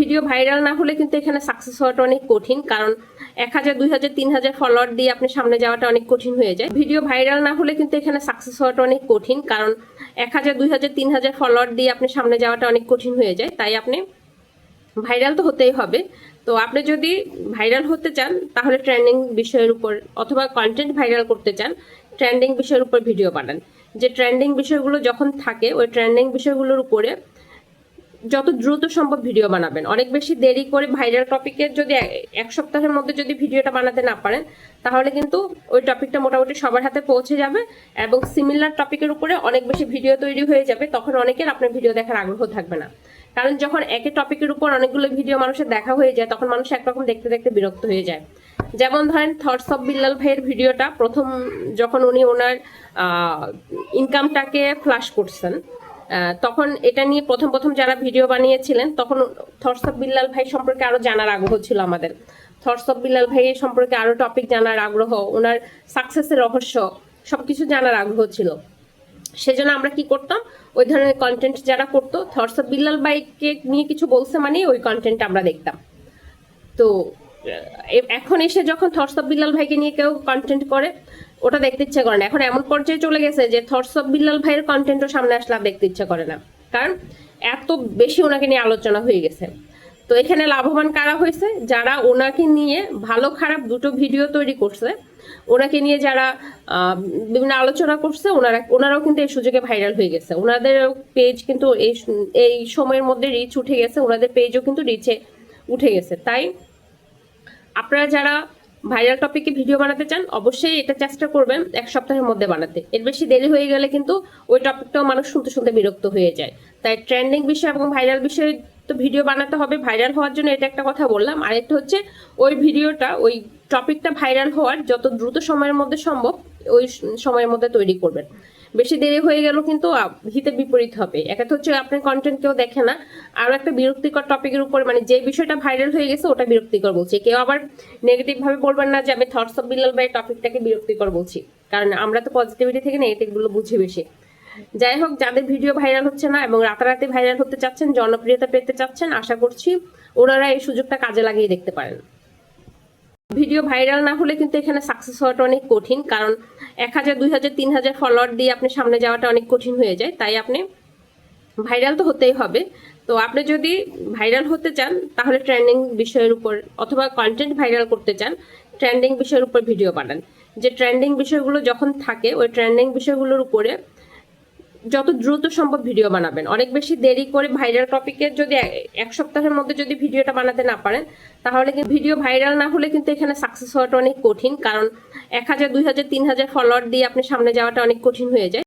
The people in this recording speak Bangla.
ভিডিও ভাইরাল না হলে কিন্তু এখানে সাকসেস হওয়াটা অনেক কঠিন, কারণ এক হাজার, দুই হাজার, তিন হাজার ফলোয়ার দিয়ে আপনি সামনে যাওয়াটা অনেক কঠিন হয়ে যায়। ভিডিও ভাইরাল না হলে কিন্তু এখানে সাকসেস হওয়াটা অনেক কঠিন, কারণ এক হাজার, দুই হাজার, তিন হাজার ফলোয়ার দিয়ে আপনি সামনে যাওয়াটা অনেক কঠিন হয়ে যায়। তাই আপনি ভাইরাল তো হতেই হবে। তো আপনি যদি ভাইরাল হতে চান, তাহলে ট্রেন্ডিং বিষয়ের উপর অথবা কন্টেন্ট ভাইরাল করতে চান ট্রেন্ডিং বিষয়ের উপর ভিডিও বানান। যে ট্রেন্ডিং বিষয়গুলো যখন থাকে, ওই ট্রেন্ডিং বিষয়গুলোর উপরে যত দ্রুত সম্ভব ভিডিও বানাবেন। অনেক বেশি দেরি করে ভাইরাল টপিকের যদি এক সপ্তাহের মধ্যে যদি ভিডিওটা বানাতে না পারেন, তাহলে কিন্তু ওই টপিকটা মোটামুটি সবার হাতে পৌঁছে যাবে এবং সিমিলার টপিকের উপরে অনেক বেশি ভিডিও তৈরি হয়ে যাবে, তখন অনেকের আপনার ভিডিও দেখার আগ্রহ থাকবে না। কারণ যখন একই টপিকের উপর অনেকগুলো ভিডিও মানুষের দেখা হয়ে যায়, তখন মানুষ একরকম দেখতে দেখতে বিরক্ত হয়ে যায়। যেমন ধরেন থটস অফ বিল্লাল ভাইয়ের ভিডিওটা প্রথম যখন উনি ওনার ইনকামটাকে ফ্লাশ করছেন তখন এটা নিয়ে প্রথম প্রথম যারা ভিডিও বানিয়েছিলেন, তখন অফ বিল্লাল ভাই সম্পর্কে আরও জানার আগ্রহ ছিল আমাদের। অফ বিল্লাল ভাই সম্পর্কে আরও টপিক জানার আগ্রহ, ওনার সাকসেসের রহস্য, সবকিছু জানার আগ্রহ ছিল। সেজন্য আমরা কি করতাম? ওই ধরনের কন্টেন্ট যারা করতো অফ বিল্লাল ভাইকে নিয়ে কিছু বলছে মানে ওই কন্টেন্ট আমরা দেখতাম। তো এখন এসে যখন অফ বিল্লাল ভাইকে নিয়ে কেউ কন্টেন্ট করে ওটা দেখতে ইচ্ছে করে না। এখন এমন পর্যায়ে চলে গেছে যে থটস অফ বিল্লাল ভাইয়ের কন্টেন্টও সামনে আসলে আর দেখতে ইচ্ছে করে না। কারণ এত বেশি ওনাকে নিয়ে আলোচনা হয়ে গেছে। তো এখানে লাভবান কারা হয়েছে? যারা ওনাকে নিয়ে ভালো খারাপ দুটো ভিডিও তৈরি করছে, ওনাকে নিয়ে যারা বিভিন্ন আলোচনা করছে, ওনারা, ওনারাও কিন্তু এই সুযোগে ভাইরাল হয়ে গেছে। ওনাদের পেজ কিন্তু এই এই সময়ের মধ্যে রিচ উঠে গেছে, ওনাদের পেজও কিন্তু রিচে উঠে গেছে। তাই আপনারা যারা ভাইরাল টপিকে ভিডিও বানাতে চান, অবশ্যই এটা চেষ্টা করবেন এক সপ্তাহের মধ্যে বানাতে। এর বেশি দেরি হয়ে গেলে কিন্তু ওই টপিকটাও মানুষ শুনতে শুনতে বিরক্ত হয়ে যায়। তাই ট্রেন্ডিং বিষয় এবং ভাইরাল বিষয়ে তো ভিডিও বানাতে হবে ভাইরাল হওয়ার জন্য এটা একটা কথা বললাম। আরেকটা হচ্ছে, ওই ভিডিওটা ওই টপিকটা ভাইরাল হওয়ার যত দ্রুত সময়ের মধ্যে সম্ভব, ওই সময়ের মধ্যে তৈরি করবেন। বেশি দেরি হয়ে গেল কিন্তু হিতে বিপরীত হবে। একটা তো হচ্ছে আপনার কন্টেন্ট কেউ দেখে না। আর একটা বিরক্তিকর টপিকের উপর মানে যে বিষয়টা ভাইরাল হয়ে গেছে, ওটা বিরক্তিকর বলছি। কেউ আবার নেগেটিভ ভাবে বলবেন না যে, আমি থটস অফ বিল্লাল ভাই টপিকটাকে বিরক্তিকর বলছি। কারণ আমরা তো পজিটিভিটি থেকে নেগেটিভগুলো বুঝি বেশি। যাই হোক, যাদের ভিডিও ভাইরাল হচ্ছে না এবং রাতারাতি ভাইরাল হতে চাচ্ছেন, জনপ্রিয়তা পেতে চাচ্ছেন, আশা করছি ওনারা এই সুযোগটা কাজে লাগিয়ে দেখতে পারেন। ভিডিও ভাইরাল না হলে কিন্তু এখানে সাকসেস হওয়াটা অনেক কঠিন, কারণ এক হাজার, দুই হাজার, তিন হাজার ফলোয়ার দিয়ে আপনি সামনে যাওয়াটা অনেক কঠিন হয়ে যায়, তাই আপনি ভাইরাল তো হতেই হবে। তো আপনি যদি ভাইরাল হতে চান, তাহলে ট্রেন্ডিং বিষয়ের উপর অথবা কন্টেন্ট ভাইরাল করতে চান ট্রেন্ডিং বিষয়ের উপর ভিডিও বানান। যে ট্রেন্ডিং বিষয়গুলো যখন থাকে, ওই ট্রেন্ডিং বিষয়গুলোর উপরে যত দ্রুত সম্ভব ভিডিও বানাবেন। অনেক বেশি দেরি করে ভাইরাল টপিকের যদি এক সপ্তাহের মধ্যে যদি ভিডিওটা বানাতে না পারেন, তাহলে কিন্তু ভিডিও ভাইরাল না হলে কিন্তু এখানে সাকসেস হওয়াটা অনেক কঠিন, কারণ এক হাজার, দুই হাজার, তিন হাজার ফলোয়ার দিয়ে আপনি সামনে যাওয়াটা অনেক কঠিন হয়ে যায়।